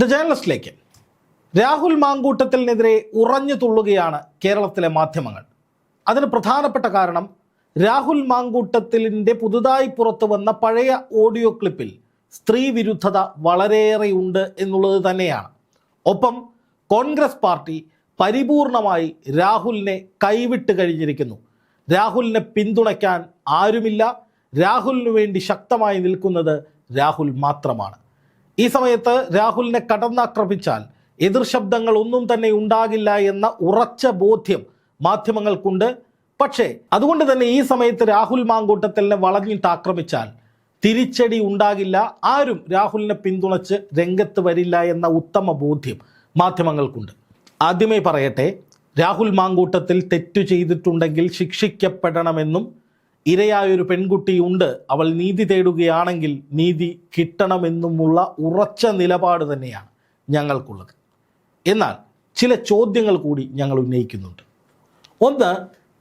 The ജേണലിസ്റ്റിലേക്ക് Rahul മാങ്കൂട്ടത്തിനെതിരെ ഉറഞ്ഞു തുള്ളുകയാണ് കേരളത്തിലെ മാധ്യമങ്ങൾ. അതിന് പ്രധാനപ്പെട്ട കാരണം രാഹുൽ മാങ്കൂട്ടത്തിലിന്റെ പുതുതായി പുറത്തു വന്ന പഴയ ഓഡിയോ ക്ലിപ്പിൽ സ്ത്രീ വിരുദ്ധത വളരെയേറെ ഉണ്ട് എന്നുള്ളത് തന്നെയാണ്. ഒപ്പം കോൺഗ്രസ് പാർട്ടി പരിപൂർണമായി രാഹുലിനെ കൈവിട്ട് കഴിഞ്ഞിരിക്കുന്നു. രാഹുലിനെ പിന്തുണയ്ക്കാൻ ആരുമില്ല. രാഹുലിനു വേണ്ടി ശക്തമായി നിൽക്കുന്നത് രാഹുൽ മാത്രമാണ്. ഈ സമയത്ത് രാഹുലിനെ കടന്നാക്രമിച്ചാൽ എതിർ ശബ്ദങ്ങൾ ഒന്നും തന്നെ ഉണ്ടാകില്ല എന്ന ഉറച്ച ബോധ്യം മാധ്യമങ്ങൾക്കുണ്ട്. പക്ഷേ അതുകൊണ്ട് തന്നെ ഈ സമയത്ത് രാഹുൽ മാങ്കൂട്ടത്തലിനെ വളഞ്ഞിട്ട് ആക്രമിച്ചാൽ തിരിച്ചടി ഉണ്ടാകില്ല. ആരും രാഹുലിനെ പിന്തുണച്ച് രംഗത്ത് വരില്ല എന്ന ഉത്തമ ബോധ്യം മാധ്യമങ്ങൾക്കുണ്ട്. ആദ്യമേ പറയട്ടെ രാഹുൽ മാങ്കൂട്ടത്തിൽ തെറ്റു ചെയ്തിട്ടുണ്ടെങ്കിൽ ശിക്ഷിക്കപ്പെടണമെന്നും ഇരയായൊരു പെൺകുട്ടിയുണ്ട് അവൾ നീതി തേടുകയാണെങ്കിൽ നീതി കിട്ടണമെന്നുമുള്ള ഉറച്ച നിലപാട് തന്നെയാണ് ഞങ്ങൾക്കുള്ളത്. എന്നാൽ ചില ചോദ്യങ്ങൾ കൂടി ഞങ്ങൾ ഉന്നയിക്കുന്നുണ്ട്. ഒന്ന്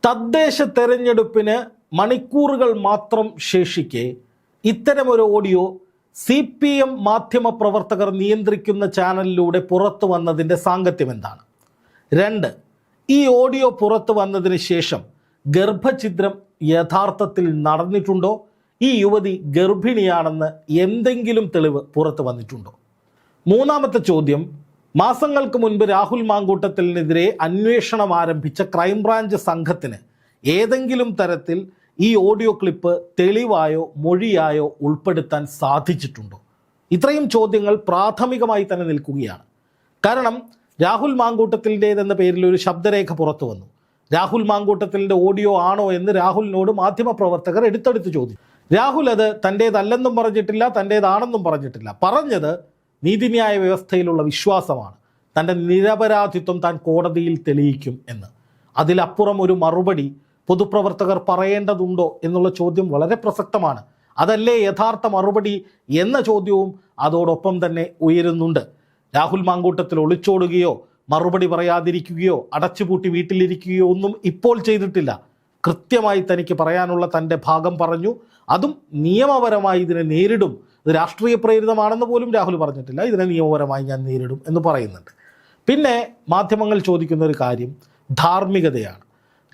തദ്ദേശ തെരഞ്ഞെടുപ്പിന് മണിക്കൂറുകൾ മാത്രം ശേഷിക്കെ ഇത്തരമൊരു ഓഡിയോ സി പി എം മാധ്യമ പ്രവർത്തകർ നിയന്ത്രിക്കുന്ന ചാനലിലൂടെ പുറത്തു വന്നതിന്റെ സാങ്കത്യം എന്താണ്? രണ്ട് ഈ ഓഡിയോ പുറത്തു വന്നതിന് ശേഷം ഗർഭഛിദ്രം യഥാർത്ഥത്തിൽ നടന്നിട്ടുണ്ടോ? ഈ യുവതി ഗർഭിണിയാണെന്ന് എന്തെങ്കിലും തെളിവ് പുറത്തു വന്നിട്ടുണ്ടോ? മൂന്നാമത്തെ ചോദ്യം മാസങ്ങൾക്ക് മുൻപ് രാഹുൽ മാങ്കൂട്ടത്തിനെതിരെ അന്വേഷണം ആരംഭിച്ച ക്രൈംബ്രാഞ്ച് സംഘത്തിന് ഏതെങ്കിലും തരത്തിൽ ഈ ഓഡിയോ ക്ലിപ്പ് തെളിവായോ മൊഴിയായോ ഉൾപ്പെടുത്താൻ സാധിച്ചിട്ടുണ്ടോ? ഇത്രയും ചോദ്യങ്ങൾ പ്രാഥമികമായി തന്നെ നിൽക്കുകയാണ്. കാരണം രാഹുൽ മാങ്കൂട്ടത്തിന്റേതെന്ന പേരിൽ ഒരു ശബ്ദരേഖ പുറത്തു വന്നു. രാഹുൽ മാങ്കൂട്ടത്തിലിന്റെ ഓഡിയോ ആണോ എന്ന് രാഹുലിനോട് മാധ്യമപ്രവർത്തകർ എടുത്തെടുത്ത് ചോദിച്ചു. രാഹുൽ അത് തന്റേതല്ലെന്നും പറഞ്ഞിട്ടില്ല തന്റേതാണെന്നും പറഞ്ഞിട്ടില്ല. പറഞ്ഞത് നീതിന്യായ വ്യവസ്ഥയിലുള്ള വിശ്വാസമാണ്. തന്റെ നിരപരാധിത്വം താൻ കോടതിയിൽ തെളിയിക്കും എന്ന്. അതിലപ്പുറം ഒരു മറുപടി പൊതുപ്രവർത്തകർ പറയേണ്ടതുണ്ടോ എന്നുള്ള ചോദ്യം വളരെ പ്രസക്തമാണ്. അതല്ലേ യഥാർത്ഥ മറുപടി എന്ന ചോദ്യവും അതോടൊപ്പം തന്നെ ഉയരുന്നുണ്ട്. രാഹുൽ മാങ്കൂട്ടത്തിൽ ഒളിച്ചോടുകയോ മറുപടി പറയാതിരിക്കുകയോ അടച്ചുപൂട്ടി വീട്ടിലിരിക്കുകയോ ഒന്നും ഇപ്പോൾ ചെയ്തിട്ടില്ല. കൃത്യമായി തനിക്ക് പറയാനുള്ള തന്റെ ഭാഗം പറഞ്ഞു. അതും നിയമപരമായി ഇതിനെ നേരിടും. ഇത് രാഷ്ട്രീയ പ്രേരിതമാണെന്ന് പോലും രാഹുൽ പറഞ്ഞിട്ടില്ല. ഇതിനെ നിയമപരമായി ഞാൻ നേരിടും എന്ന് പറയുന്നുണ്ട്. പിന്നെ മാധ്യമങ്ങൾ ചോദിക്കുന്ന ഒരു കാര്യം ധാർമ്മികതയാണ്.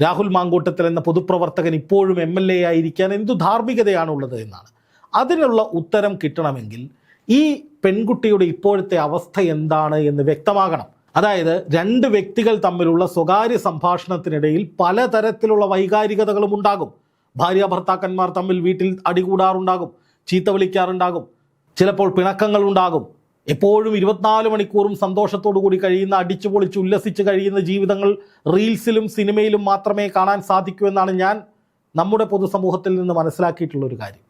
രാഹുൽ മാങ്കൂട്ടത്തിൽ എന്ന പൊതുപ്രവർത്തകൻ ഇപ്പോഴും എം എൽ എ ആയിരിക്കാൻ എന്തു ധാർമ്മികതയാണുള്ളത് എന്നാണ്. അതിനുള്ള ഉത്തരം കിട്ടണമെങ്കിൽ ഈ പെൺകുട്ടിയുടെ ഇപ്പോഴത്തെ അവസ്ഥ എന്താണ് എന്ന് വ്യക്തമാകണം. അതായത് രണ്ട് വ്യക്തികൾ തമ്മിലുള്ള സ്വകാര്യ സംഭാഷണത്തിനിടയിൽ പലതരത്തിലുള്ള വൈകാരികതകളും ഉണ്ടാകും. ഭാര്യ ഭർത്താക്കന്മാർ തമ്മിൽ വീട്ടിൽ അടികൂടാറുണ്ടാകും ചീത്ത വിളിക്കാറുണ്ടാകും ചിലപ്പോൾ പിണക്കങ്ങൾ ഉണ്ടാകും. എപ്പോഴും ഇരുപത്തിനാല് മണിക്കൂറും സന്തോഷത്തോടു കൂടി കഴിയുന്ന അടിച്ചു പൊളിച്ച് ഉല്ലസിച്ച് കഴിയുന്ന ജീവിതങ്ങൾ റീൽസിലും സിനിമയിലും മാത്രമേ കാണാൻ സാധിക്കൂ എന്നാണ് ഞാൻ നമ്മുടെ പൊതുസമൂഹത്തിൽ നിന്ന് മനസ്സിലാക്കിയിട്ടുള്ള ഒരു കാര്യം.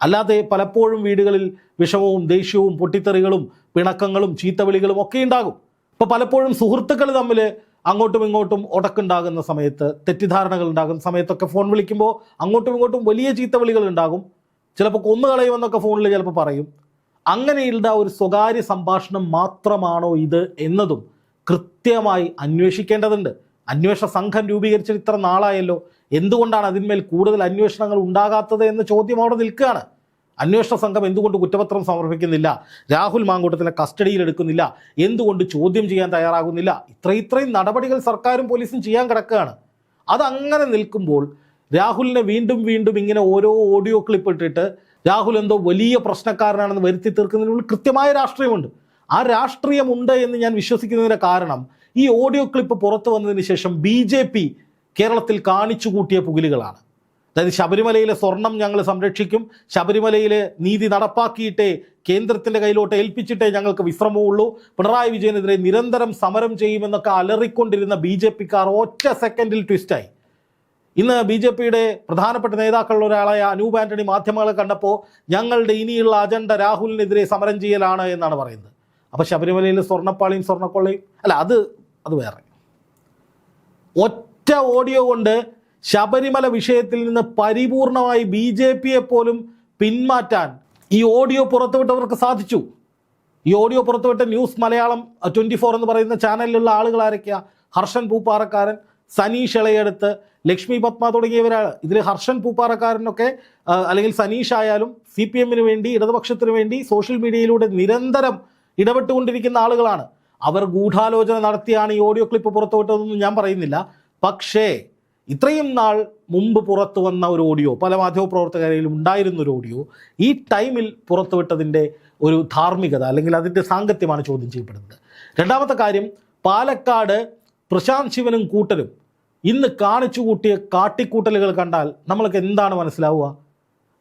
അല്ലാതെ പലപ്പോഴും വീടുകളിൽ വിഷമവും ദേഷ്യവും പൊട്ടിത്തെറികളും പിണക്കങ്ങളും ചീത്തവിളികളും ഒക്കെ ഉണ്ടാകും. ഇപ്പോൾ പലപ്പോഴും സുഹൃത്തുക്കൾ തമ്മിൽ അങ്ങോട്ടും ഇങ്ങോട്ടും ഉടക്കുണ്ടാകുന്ന സമയത്ത് തെറ്റിദ്ധാരണകൾ ഉണ്ടാകുന്ന സമയത്തൊക്കെ ഫോൺ വിളിക്കുമ്പോൾ അങ്ങോട്ടും ഇങ്ങോട്ടും വലിയ ചീത്തവിളികൾ ഉണ്ടാകും. ചിലപ്പോൾ കൊന്നു കൊന്നുകളയുമെന്നൊക്കെ ഫോണിൽ ചിലപ്പോൾ പറയും. അങ്ങനെയുള്ള ഒരു സ്വകാര്യ സംഭാഷണം മാത്രമാണോ ഇത് എന്നതും കൃത്യമായി അന്വേഷിക്കേണ്ടതുണ്ട്. അന്വേഷണ സംഘം രൂപീകരിച്ചിട്ട് ഇത്ര നാളായല്ലോ. എന്തുകൊണ്ടാണ് അതിന്മേൽ കൂടുതൽ അന്വേഷണങ്ങൾ ഉണ്ടാകാത്തത് എന്ന ചോദ്യം അവിടെ നിൽക്കുകയാണ്. അന്വേഷണ സംഘം എന്തുകൊണ്ട് കുറ്റപത്രം സമർപ്പിക്കുന്നില്ല? രാഹുൽ മാങ്കൂട്ടത്തിനെ കസ്റ്റഡിയിൽ എടുക്കുന്നില്ല. എന്തുകൊണ്ട് ചോദ്യം ചെയ്യാൻ തയ്യാറാകുന്നില്ല? ഇത്ര ഇത്രയും നടപടികൾ സർക്കാരും പോലീസും ചെയ്യാൻ കിടക്കുകയാണ്. അതങ്ങനെ നിൽക്കുമ്പോൾ രാഹുലിനെ വീണ്ടും വീണ്ടും ഇങ്ങനെ ഓരോ ഓഡിയോ ക്ലിപ്പ് ഇട്ടിട്ട് രാഹുൽ എന്തോ വലിയ പ്രശ്നക്കാരനാണെന്ന് വരുത്തി തീർക്കുന്നതിനുള്ള കൃത്യമായ രാഷ്ട്രീയമുണ്ട്. ആ രാഷ്ട്രീയമുണ്ട് എന്ന് ഞാൻ വിശ്വസിക്കുന്നതിന്റെ കാരണം ഈ ഓഡിയോ ക്ലിപ്പ് പുറത്തു വന്നതിന് ശേഷം ബി കേരളത്തിൽ കാണിച്ചു കൂട്ടിയ പുകിലുകളാണ്. അതായത് ശബരിമലയിലെ സ്വർണം ഞങ്ങൾ സംരക്ഷിക്കും ശബരിമലയിലെ നീതി നടപ്പാക്കിയിട്ടേ കേന്ദ്രത്തിന്റെ കയ്യിലോട്ട് ഏൽപ്പിച്ചിട്ടേ ഞങ്ങൾക്ക് വിശ്രമമുള്ളൂ പിണറായി വിജയനെതിരെ നിരന്തരം സമരം ചെയ്യുമെന്നൊക്കെ അലറിക്കൊണ്ടിരുന്ന ബി ജെ പിക്കാർ ഒറ്റ സെക്കൻഡിൽ ട്വിസ്റ്റായി ഇന്ന് ബി ജെ പിയുടെ പ്രധാനപ്പെട്ട നേതാക്കളിൽ ഒരാളായ അനൂപ് ആന്റണി മാധ്യമങ്ങളെ കണ്ടപ്പോൾ ഞങ്ങളുടെ ഇനിയുള്ള അജണ്ട രാഹുലിനെതിരെ സമരം ചെയ്യലാണ് എന്നാണ് പറയുന്നത്. അപ്പോൾ ശബരിമലയിൽ സ്വർണപ്പാളിയും സ്വർണക്കൊള്ളയും അല്ല അത് അത് വേറെ. ഒറ്റ ഓഡിയോ കൊണ്ട് ശബരിമല വിഷയത്തിൽ നിന്ന് പരിപൂർണമായി ബി ജെ പിയെ പോലും പിന്മാറ്റാൻ ഈ ഓഡിയോ പുറത്തുവിട്ടവർക്ക് സാധിച്ചു. ഈ ഓഡിയോ പുറത്തുവിട്ട ന്യൂസ് മലയാളം ട്വന്റി ഫോർ എന്ന് പറയുന്ന ചാനലിലുള്ള ആളുകൾ ആരൊക്കെയാണ് ഹർഷൻ പൂപ്പാറക്കാരൻ സനീഷ് ഇളയെടുത്ത് ലക്ഷ്മി പത്മ തുടങ്ങിയവരാണ്. ഇതിൽ ഹർഷൻ പൂപ്പാറക്കാരനൊക്കെ അല്ലെങ്കിൽ സനീഷ് ആയാലും സി പി എമ്മിന് വേണ്ടി ഇടതുപക്ഷത്തിന് വേണ്ടി സോഷ്യൽ മീഡിയയിലൂടെ നിരന്തരം ഇടപെട്ടുകൊണ്ടിരിക്കുന്ന ആളുകളാണ്. അവർ ഗൂഢാലോചന നടത്തിയാണ് ഈ ഓഡിയോ ക്ലിപ്പ് പുറത്തുവിട്ടതെന്നും ഞാൻ പറയുന്നില്ല. പക്ഷേ ഇത്രയും നാൾ മുമ്പ് പുറത്തു വന്ന ഒരു ഓഡിയോ പല മാധ്യമപ്രവർത്തകരിലും ഉണ്ടായിരുന്ന ഒരു ഓഡിയോ ഈ ടൈമിൽ പുറത്തുവിട്ടതിന്റെ ഒരു ധാർമ്മികത അല്ലെങ്കിൽ അതിന്റെ സാങ്കത്യമാണ് ചോദ്യം ചെയ്യപ്പെടുന്നത്. രണ്ടാമത്തെ കാര്യം പാലക്കാട് പ്രശാന്ത് ശിവനും കൂട്ടരും ഇന്ന് കാണിച്ചു കൂട്ടിയ കാട്ടിക്കൂട്ടലുകൾ കണ്ടാൽ നമ്മൾക്ക് എന്താണ് മനസ്സിലാവുക?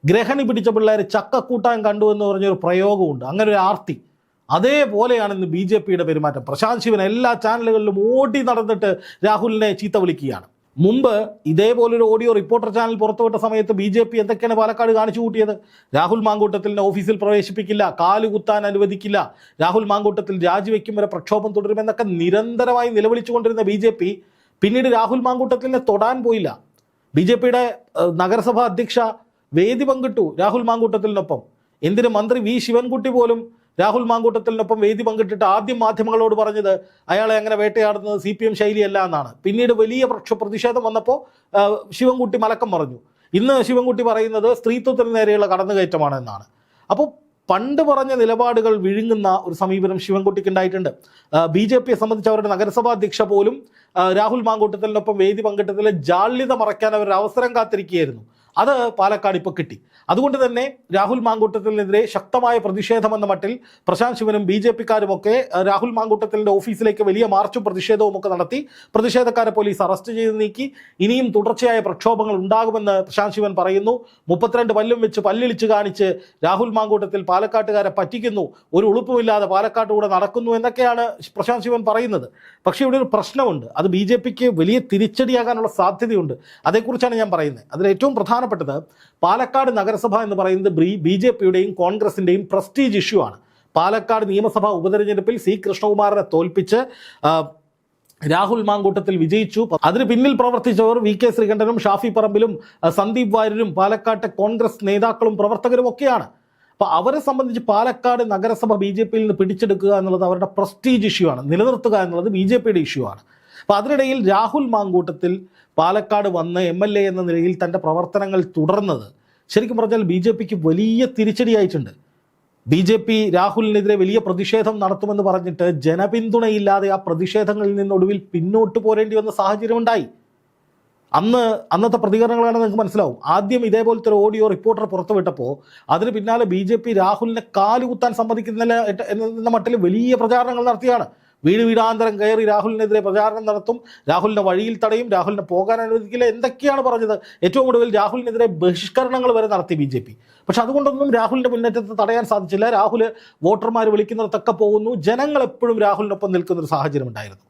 ഗ്രഹണി പിടിച്ച പിള്ളേർ ചക്കക്കൂട്ടാൻ കണ്ടു എന്ന് പറഞ്ഞൊരു പ്രയോഗമുണ്ട്. അങ്ങനെ ഒരു ആർത്തി. അതേപോലെയാണ് ഇന്ന് ബി ജെ പിയുടെ പെരുമാറ്റം. പ്രശാന്ത് ശിവൻ എല്ലാ ചാനലുകളിലും ഓടി നടന്നിട്ട് രാഹുലിനെ ചീത്ത വിളിക്കുകയാണ്. മുമ്പ് ഇതേപോലൊരു ഓഡിയോ റിപ്പോർട്ടർ ചാനൽ പുറത്തുവിട്ട സമയത്ത് ബി ജെ പി എന്തൊക്കെയാണ് പാലക്കാട് കാണിച്ചു കൂട്ടിയത്? രാഹുൽ മാങ്കൂട്ടത്തിലിനെ ഓഫീസിൽ പ്രവേശിപ്പിക്കില്ല കാൽ കുത്താൻ അനുവദിക്കില്ല. രാഹുൽ മാങ്കൂട്ടത്തിൽ രാജിവെക്കും വരെ പ്രക്ഷോഭം തുടരുമെന്നൊക്കെ നിരന്തരമായി നിലവിളിച്ചുകൊണ്ടിരുന്ന ബി ജെ പി പിന്നീട് രാഹുൽ മാങ്കൂട്ടത്തിലിനെ തൊടാൻ പോയില്ല. ബി ജെ പിയുടെ നഗരസഭാ അധ്യക്ഷ വേദി പങ്കിട്ടു രാഹുൽ മാങ്കൂട്ടത്തിലിനൊപ്പം. എന്തിന് മന്ത്രി വി ശിവൻകുട്ടി പോലും രാഹുൽ മാങ്കൂട്ടത്തിലിനൊപ്പം വേദി പങ്കിട്ടിട്ട് ആദ്യം മാധ്യമങ്ങളോട് പറഞ്ഞത് അയാളെ അങ്ങനെ വേട്ടയാടുന്നത് സി പി എം ശൈലിയല്ല എന്നാണ്. പിന്നീട് വലിയ പ്രതിഷേധം വന്നപ്പോൾ ശിവൻകുട്ടി മലക്കം പറഞ്ഞു ഇന്ന് ശിവൻകുട്ടി പറയുന്നത് സ്ത്രീത്വത്തിന് നേരെയുള്ള കടന്നുകയറ്റമാണ് എന്നാണ്. അപ്പോൾ പണ്ട് പറഞ്ഞ നിലപാടുകൾ വിഴുങ്ങുന്ന ഒരു സമീപനം ശിവൻകുട്ടിക്ക് ഉണ്ടായിട്ടുണ്ട്. ബി ജെ പിയെ സംബന്ധിച്ച് അവരുടെ നഗരസഭാ അധ്യക്ഷ പോലും രാഹുൽ മാങ്കൂട്ടത്തിനൊപ്പം വേദി പങ്കിട്ടതിലെ ജാള്യത മറയ്ക്കാൻ അവർ അവസരം കാത്തിരിക്കുകയായിരുന്നു. അത് പാലക്കാട് ഇപ്പോൾ കിട്ടി. അതുകൊണ്ട് തന്നെ രാഹുൽ മാങ്കൂട്ടത്തിനെതിരെ ശക്തമായ പ്രതിഷേധമെന്ന മട്ടിൽ പ്രശാന്ത് ശിവനും ബി ജെ പിക്കാരുമൊക്കെ രാഹുൽ മാങ്കൂട്ടത്തിന്റെ ഓഫീസിലേക്ക് വലിയ മാർച്ചും പ്രതിഷേധവും ഒക്കെ നടത്തി പ്രതിഷേധക്കാരെ പോലീസ് അറസ്റ്റ് ചെയ്ത് നീക്കി. ഇനിയും തുടർച്ചയായ പ്രക്ഷോഭങ്ങൾ ഉണ്ടാകുമെന്ന് പ്രശാന്ത് ശിവൻ പറയുന്നു. മുപ്പത്തിരണ്ട് പല്ലും വെച്ച് പല്ലിളിച്ച് കാണിച്ച് രാഹുൽ മാങ്കൂട്ടത്തിൽ പാലക്കാട്ടുകാരെ പറ്റിക്കുന്നു. ഒരു ഉളുപ്പുമില്ലാതെ പാലക്കാട്ടുകൂടെ നടക്കുന്നു എന്നൊക്കെയാണ് പ്രശാന്ത് ശിവൻ പറയുന്നത്. പക്ഷേ ഇവിടെ ഒരു പ്രശ്നമുണ്ട്. അത് ബി വലിയ തിരിച്ചടിയാകാനുള്ള സാധ്യതയുണ്ട്. അതേക്കുറിച്ചാണ് ഞാൻ പറയുന്നത്. അതിൽ ഏറ്റവും പ്രധാനപ്പെട്ടത് പാലക്കാട് നഗരസഭ എന്ന് പറയുന്നത് ബി ജെ പിയുടെയും കോൺഗ്രസിന്റെയും പ്രസ്റ്റീജ് ഇഷ്യൂ ആണ്. പാലക്കാട് നിയമസഭാ ഉപതെരഞ്ഞെടുപ്പിൽ സി കൃഷ്ണകുമാറിനെ തോൽപ്പിച്ച് രാഹുൽ മാങ്കൂട്ടത്തിൽ വിജയിച്ചു. അതിന് പിന്നിൽ പ്രവർത്തിച്ചവർ വി കെ ശ്രീകണ്ഠനും ഷാഫി പറമ്പിലും സന്ദീപ് വാര്യരും പാലക്കാട്ടെ കോൺഗ്രസ് നേതാക്കളും പ്രവർത്തകരും ഒക്കെയാണ്. അപ്പോൾ അവരെ സംബന്ധിച്ച് പാലക്കാട് നഗരസഭ ബി ജെ പിയിൽ നിന്ന് പിടിച്ചെടുക്കുക എന്നുള്ളത് അവരുടെ പ്രസ്റ്റീജ് ഇഷ്യൂ ആണ്. നിലനിർത്തുക എന്നുള്ളത് ബി ജെ പിയുടെ ഇഷ്യൂ ആണ്. അപ്പോൾ അതിനിടയിൽ രാഹുൽ മാങ്കൂട്ടത്തിൽ പാലക്കാട് വന്ന് എം എൽ എ എന്ന നിലയിൽ തന്റെ പ്രവർത്തനങ്ങൾ തുടർന്നത്. ശരിക്കും പറഞ്ഞാൽ ബി ജെ പിക്ക് വലിയ തിരിച്ചടിയായിട്ടുണ്ട് ബി ജെ പി രാഹുലിനെതിരെ വലിയ പ്രതിഷേധം നടത്തുമെന്ന് പറഞ്ഞിട്ട് ജനപിന്തുണയില്ലാതെ ആ പ്രതിഷേധങ്ങളിൽ നിന്നൊടുവിൽ പിന്നോട്ട് പോരേണ്ടി വന്ന സാഹചര്യമുണ്ടായി. അന്ന് അന്നത്തെ പ്രതികരണങ്ങളാണ് നിങ്ങൾക്ക് മനസ്സിലാവും. ആദ്യം ഇതേപോലത്തെ ഒരു ഓഡിയോ റിപ്പോർട്ടർ പുറത്തുവിട്ടപ്പോൾ അതിന് പിന്നാലെ ബി ജെ പി രാഹുലിനെ കാലുകുത്താൻ സമ്മതിക്കുന്നില്ല എന്ന- എന്ന മട്ടിൽ വലിയ പ്രചാരണങ്ങൾ നടത്തിയാണ്. വീട് വീടാന്തരം കയറി രാഹുലിനെതിരെ പ്രചാരണം നടത്തും രാഹുലിനെ വഴിയിൽ തടയും രാഹുലിനെ പോകാൻ അനുവദിക്കില്ല എന്തൊക്കെയാണ് പറഞ്ഞത്? ഏറ്റവും കൂടുതൽ രാഹുലിനെതിരെ ബഹിഷ്കരണങ്ങൾ വരെ നടത്തി ബി ജെ പി. പക്ഷെ അതുകൊണ്ടൊന്നും രാഹുലിന്റെ മുന്നേറ്റത്തെ തടയാൻ സാധിച്ചില്ല. രാഹുൽ വോട്ടർമാർ വിളിക്കുന്നിടത്തൊക്കെ പോകുന്നു. ജനങ്ങൾ എപ്പോഴും രാഹുലിനൊപ്പം നിൽക്കുന്ന ഒരു സാഹചര്യം ഉണ്ടായിരുന്നു.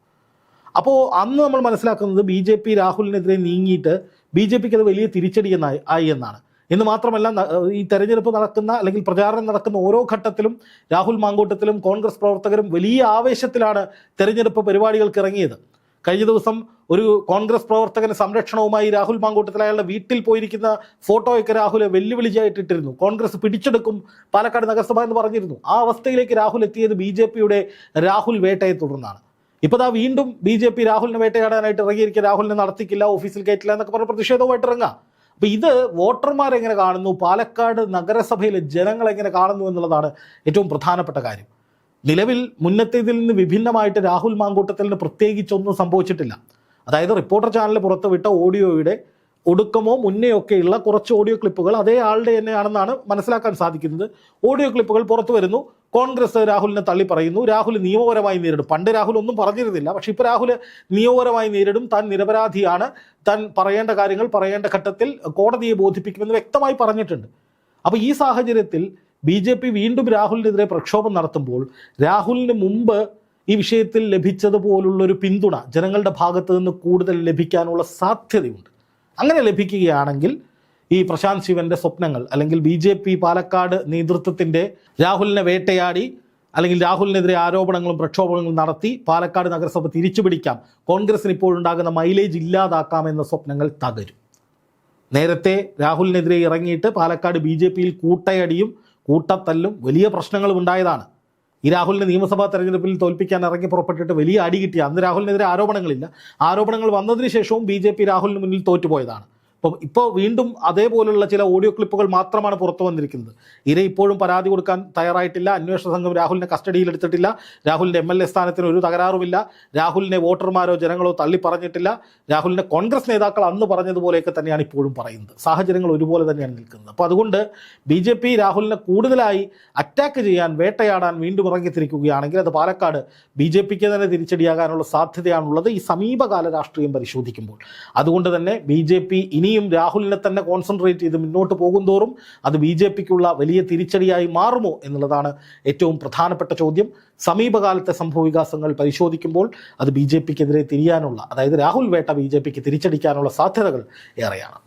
അപ്പോൾ അന്ന് നമ്മൾ മനസ്സിലാക്കുന്നത് ബി ജെ പി രാഹുലിനെതിരെ നീങ്ങിയിട്ട് ബി ജെ പിക്ക് അത് വലിയ തിരിച്ചടി എന്നായി ആയി എന്നാണ്. എന്ന് മാത്രമല്ല ഈ തെരഞ്ഞെടുപ്പ് നടക്കുന്ന അല്ലെങ്കിൽ പ്രചാരണം നടക്കുന്ന ഓരോ ഘട്ടത്തിലും രാഹുൽ മാങ്കൂട്ടത്തിലും കോൺഗ്രസ് പ്രവർത്തകരും വലിയ ആവേശത്തിലാണ് തെരഞ്ഞെടുപ്പ് പരിപാടികൾക്ക് ഇറങ്ങിയത്. കഴിഞ്ഞ ദിവസം ഒരു കോൺഗ്രസ് പ്രവർത്തകന് സംരക്ഷണവുമായി രാഹുൽ മാങ്കൂട്ടത്തിൽ അയാളുടെ വീട്ടിൽ പോയിരിക്കുന്ന ഫോട്ടോയൊക്കെ രാഹുൽ വെല്ലുവിളിച്ചായിട്ടിട്ടിരുന്നു കോൺഗ്രസ് പിടിച്ചെടുക്കും പാലക്കാട് നഗരസഭ എന്ന് പറഞ്ഞിരുന്നു. ആ അവസ്ഥയിലേക്ക് രാഹുൽ എത്തിയത് ബി ജെ പിയുടെ രാഹുൽ വേട്ടയെ തുടർന്നാണ്. ഇപ്പോൾ ദാ വീണ്ടും ബി ജെ പി രാഹുലിനെ വേട്ടയാടാനായിട്ട് ഇറങ്ങിയിരിക്കുക രാഹുലിനെ നടത്തിക്കില്ല ഓഫീസിൽ കയറ്റില്ല എന്നൊക്കെ പറഞ്ഞ് പ്രതിഷേധവുമായിട്ട് ഇറങ്ങാം അപ്പോൾ ഇത് വോട്ടർമാർ എങ്ങനെ കാണുന്നു? പാലക്കാട് നഗരസഭയിലെ ജനങ്ങൾ എങ്ങനെ കാണുന്നു എന്നുള്ളതാണ് ഏറ്റവും പ്രധാനപ്പെട്ട കാര്യം. നിലവിൽ മുന്നത്തേതിൽ നിന്ന് വിഭിന്നമായിട്ട് രാഹുൽ മാങ്കൂട്ടത്തിന് പ്രത്യേകിച്ചൊന്നും സംഭവിച്ചിട്ടില്ല. അതായത് റിപ്പോർട്ടർ ചാനൽ പുറത്തുവിട്ട ഓഡിയോയുടെ ഒടുക്കമോ മുന്നെയൊക്കെയുള്ള കുറച്ച് ഓഡിയോ ക്ലിപ്പുകൾ അതേ ആളുടെ തന്നെയാണെന്നാണ് മനസ്സിലാക്കാൻ സാധിക്കുന്നത്. ഓഡിയോ ക്ലിപ്പുകൾ പുറത്തു വരുന്നു. കോൺഗ്രസ് രാഹുലിനെ തള്ളി പറയുന്നു. രാഹുൽ നിയമപരമായി നേരിടും. പണ്ട് രാഹുൽ ഒന്നും പറഞ്ഞിരുന്നില്ല. പക്ഷേ ഇപ്പോൾ രാഹുൽ നിയമപരമായി നേരിടും. താൻ നിരപരാധിയാണ്. താൻ പറയേണ്ട കാര്യങ്ങൾ പറയേണ്ട ഘട്ടത്തിൽ കോടതിയെ ബോധിപ്പിക്കുമെന്ന് വ്യക്തമായി പറഞ്ഞിട്ടുണ്ട്. അപ്പോൾ ഈ സാഹചര്യത്തിൽ ബി ജെ പി വീണ്ടും രാഹുലിനെതിരെ പ്രക്ഷോഭം നടത്തുമ്പോൾ രാഹുലിന് മുമ്പ് ഈ വിഷയത്തിൽ ലഭിച്ചതുപോലുള്ളൊരു പിന്തുണ ജനങ്ങളുടെ ഭാഗത്ത് നിന്ന് കൂടുതൽ ലഭിക്കാനുള്ള സാധ്യതയുണ്ട്. അങ്ങനെ ലഭിക്കുകയാണെങ്കിൽ ഈ പ്രശാന്ത് ശിവന്റെ സ്വപ്നങ്ങൾ അല്ലെങ്കിൽ ബി ജെ പി പാലക്കാട് നേതൃത്വത്തിന്റെ രാഹുലിനെ വേട്ടയാടി അല്ലെങ്കിൽ രാഹുലിനെതിരെ ആരോപണങ്ങളും പ്രക്ഷോഭങ്ങളും നടത്തി പാലക്കാട് നഗരസഭ തിരിച്ചു പിടിക്കാം കോൺഗ്രസിന് ഇപ്പോഴുണ്ടാകുന്ന മൈലേജ് ഇല്ലാതാക്കാം എന്ന സ്വപ്നങ്ങൾ തകരും. നേരത്തെ രാഹുലിനെതിരെ ഇറങ്ങിയിട്ട് പാലക്കാട് ബി ജെ പിയിൽ കൂട്ടയടിയും കൂട്ടത്തല്ലും വലിയ പ്രശ്നങ്ങളും ഉണ്ടായതാണ്. ഈ രാഹുലിനെ നിയമസഭാ തെരഞ്ഞെടുപ്പിൽ തോൽപ്പിക്കാൻ ഇറങ്ങി പുറപ്പെട്ടിട്ട് വലിയ അടി കിട്ടിയ അന്ന് രാഹുലിനെതിരെ ആരോപണങ്ങളില്ല. ആരോപണങ്ങൾ വന്നതിന് ശേഷവും ബി രാഹുലിന് മുന്നിൽ തോറ്റുപോയതാണ്. അപ്പം ഇപ്പോൾ വീണ്ടും അതേപോലുള്ള ചില ഓഡിയോ ക്ലിപ്പുകൾ മാത്രമാണ് പുറത്തു വന്നിരിക്കുന്നത്. ഇര ഇപ്പോഴും പരാതി കൊടുക്കാൻ തയ്യാറായിട്ടില്ല. അന്വേഷണ സംഘം രാഹുലിനെ കസ്റ്റഡിയിൽ എടുത്തിട്ടില്ല. രാഹുലിന്റെ എം എൽ എ സ്ഥാനത്തിന് ഒരു തകരാറുമില്ല. രാഹുലിനെ വോട്ടർമാരോ ജനങ്ങളോ തള്ളി പറഞ്ഞിട്ടില്ല. രാഹുലിനെ കോൺഗ്രസ് നേതാക്കൾ അന്ന് പറഞ്ഞതുപോലെയൊക്കെ തന്നെയാണ് ഇപ്പോഴും പറയുന്നത്. സാഹചര്യങ്ങൾ ഒരുപോലെ തന്നെയാണ് നിൽക്കുന്നത്. അപ്പോൾ അതുകൊണ്ട് ബി ജെ പി രാഹുലിനെ കൂടുതലായി അറ്റാക്ക് ചെയ്യാൻ വേട്ടയാടാൻ വീണ്ടും ഇറങ്ങിത്തിരിക്കുകയാണെങ്കിൽ അത് പാലക്കാട് ബി ജെ പിക്ക് തന്നെ തിരിച്ചടിയാകാനുള്ള സാധ്യതയാണുള്ളത് ഈ സമീപകാല രാഷ്ട്രീയം പരിശോധിക്കുമ്പോൾ. അതുകൊണ്ട് തന്നെ ബി ജെ പി ഇനിയും രാഹുലിനെ തന്നെ കോൺസെൻട്രേറ്റ് ചെയ്ത് മുന്നോട്ട് പോകും തോറും അത് ബി ജെ പിക്കുള്ള വലിയ തിരിച്ചടിയായി മാറുമോ എന്നുള്ളതാണ് ഏറ്റവും പ്രധാനപ്പെട്ട ചോദ്യം. സമീപകാലത്തെ സംഭവവികാസങ്ങൾ പരിശോധിക്കുമ്പോൾ അത് ബി ജെ പിക്കെതിരെ തിരിയാനുള്ള അതായത് രാഹുൽ വേട്ട ബി ജെ പിക്ക് തിരിച്ചടിക്കാനുള്ള സാധ്യതകൾ ഏറെയാണ്.